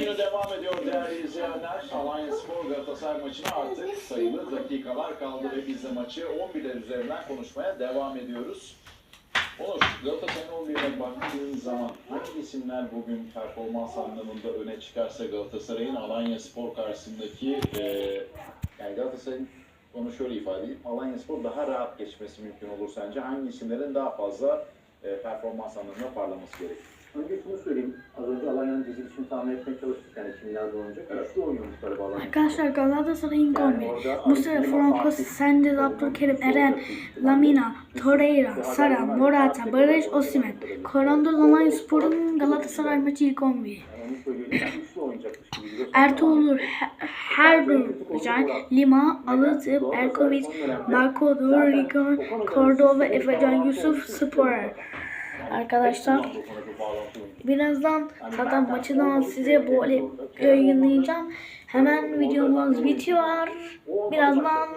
Yine devam ediyor değerli izleyenler. Alanya Spor Galatasaray maçına artık sayılı dakikalar kaldı ve biz de maçı 11'ler üzerinden konuşmaya devam ediyoruz. Onur, Galatasaray'ın 11'ine baktığın zaman hangi isimler bugün performans anlamında öne çıkarsa Galatasaray'ın Alanya Spor karşısındaki e, yani Galatasaray'ın onu şöyle ifade edeyim. Alanya Spor daha rahat geçmesi mümkün olur sence? Hangi isimlerin daha fazla e, performans anlamında parlaması gerekir? Önce şunu. Önce dizilişini tahmin etmeye çalıştık yani kimlerden oynayacak. Evet. Üçlü oynuyormuşlar bu Alanya. Arkadaşlar Galatasaray'ın Yani 11. orada Arif Franco, Sendel, Abdülkerim, Eren, Lamina, Torreira, Sara, Morata, Barış, Osimhen. Korondol Alanya Spor'un Galatasaray maçı ilk 11. Yani onu söyleyeyim. Yani üçlü oynayacakmış gibi duruyor. Ertuğrul, Hergülcan, Lima, Alıtıp, Erkovic, Marco Dorico, Cordova, Efecan Yusuf, Sporer. Arkadaşlar birazdan zaten maçından size böyle yayınlayacağım. Hemen videomuz bitiyor. Birazdan